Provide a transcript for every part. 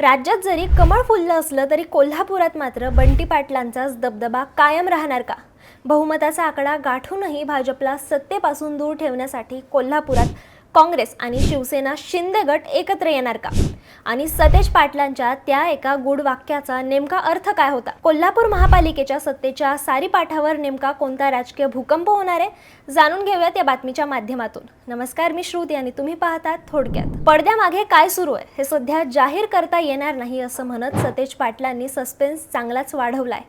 राज्यात जरी कमळ फुललं असलं तरी कोल्हापुरात मात्र बंटी पाटलांचाच दबदबा कायम राहणार का? बहुमताचा आकडा गाठूनही भाजपला सत्तेपासून दूर ठेवण्यासाठी कोल्हापुरात काँग्रेस आणि शिवसेना शिंदे गट एकत्र येणार का? आणि सतेज पाटलांच्या त्या एका गुड वाक्याचा नेमका अर्थ काय होता? कोल्हापूर महापालिकेच्या सत्तेच्या सारीपाठावर नेमका कोणता राजकीय भूकंप होणार आहे? जाणून घेऊयात या बातमीच्या माध्यमातून. नमस्कार मी श्रुती आणि तुम्ही पाहतात थोडक्यात. पडद्यामागे काय सुरू आहे? हे सध्या जाहीर करता येणार नाही असं म्हणत सतेज पाटलांनी सस्पेन्स चांगलाच वाढवलाय.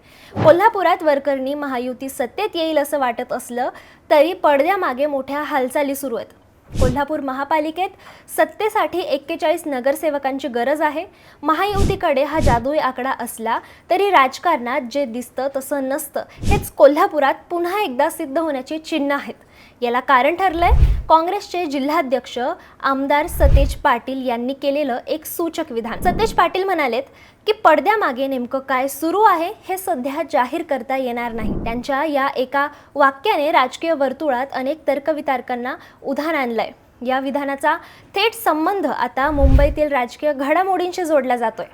कोल्हापुरात वरकरणी महायुती सत्तेत येईल असं वाटत असलं तरी पडद्यामागे मोठ्या हालचाली सुरू आहेत. कोल्हापूर महापालिकेत सत्तेसाठी एक्केचाळीस नगरसेवकांची गरज आहे. महायुतीकडे हा जादुई आकडा असला तरी राजकारणात जे दिसतं तसं नसतं. हेच कोल्हापुरात पुन्हा एकदा सिद्ध होण्याची चिन्ह आहेत. याला कारण ठरलंय काँग्रेसचे जिल्हाध्यक्ष आमदार सतेज पाटील यांनी केलेलं एक सूचक विधान. सतेज पाटील म्हणालेत की पडद्यामागे नेमकं काय सुरू आहे हे सध्या जाहीर करता येणार नाही. त्यांच्या या एका वाक्याने राजकीय वर्तुळात अनेक तर्कवितार्कांना उधाण आणलंय. या विधानाचा थेट संबंध आता मुंबईतील राजकीय घडामोडींशी जोडला जातोय.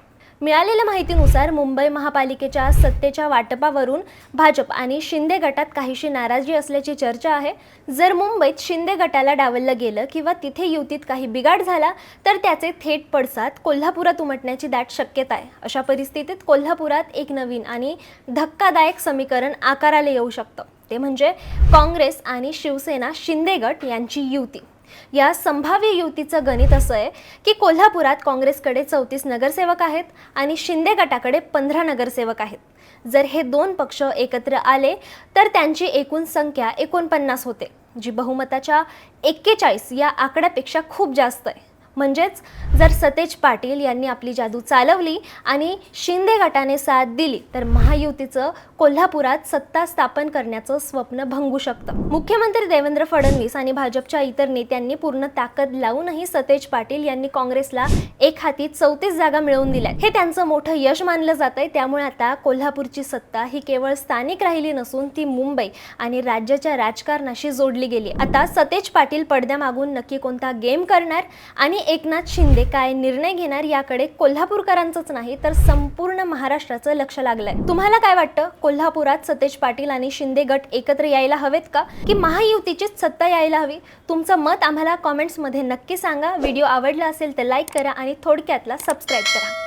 मिळालेल्या माहितीनुसार मुंबई महापालिकेच्या सत्तेच्या वाटपावरून भाजप आणि शिंदे गटात काहीशी नाराजी असल्याची चर्चा आहे. जर मुंबईत शिंदे गटाला डावललं गेलं किंवा तिथे युतीत काही बिघाड झाला तर त्याचे थेट पडसाद कोल्हापुरात उमटण्याची दाट शक्यता आहे. अशा परिस्थितीत कोल्हापुरात एक नवीन आणि धक्कादायक समीकरण आकाराला येऊ शकतं. ते म्हणजे काँग्रेस आणि शिवसेना शिंदे गट यांची युती. या संभाव्य युतीचं गणित असं आहे की कोल्हापुरात काँग्रेसकडे चौतीस नगरसेवक आहेत आणि शिंदे गटाकडे पंधरा नगरसेवक आहेत. जर हे दोन पक्ष एकत्र आले तर त्यांची एकूण संख्या एकोणपन्नास होते जी बहुमताच्या एक्केचाळीस या आकड्यापेक्षा खूप जास्त आहे. म्हणजेच जर सतेज पाटील यांनी आपली जादू चालवली आणि शिंदे गटाने साथ दिली तर महायुतीचं कोल्हापुरात सत्ता स्थापन करण्याचं स्वप्न भंगू शकतं. मुख्यमंत्री देवेंद्र फडणवीस आणि भाजपच्या इतर नेत्यांनी पूर्ण ताकद लावूनही सतेज पाटील यांनी काँग्रेसला एक हाती चौतीस जागा मिळवून दिल्या. हे त्यांचं मोठं यश मानलं जात आहे त्यामुळे आता कोल्हापूरची सत्ता ही केवळ स्थानिक राहिली नसून ती मुंबई आणि राज्याच्या राजकारणाशी जोडली गेली. आता सतेज पाटील पडद्यामागून नक्की कोणता गेम करणार आणि एकनाथ शिंदे काय निर्णय घेणार याकडे कोल्हापूरकरांचंच नाही तर संपूर्ण महाराष्ट्राचं लक्ष लागलंय. तुम्हाला काय वाटतं? कोल्हापुरात सतेज पाटील आणि शिंदे गट एकत्र यायला हवेत का? की महायुतीचीच सत्ता यायला हवी? तुमचं मत आम्हाला कॉमेंट्समध्ये नक्की सांगा. व्हिडिओ आवडला असेल तर लाईक करा आणि थोडक्यातला सबस्क्राईब करा.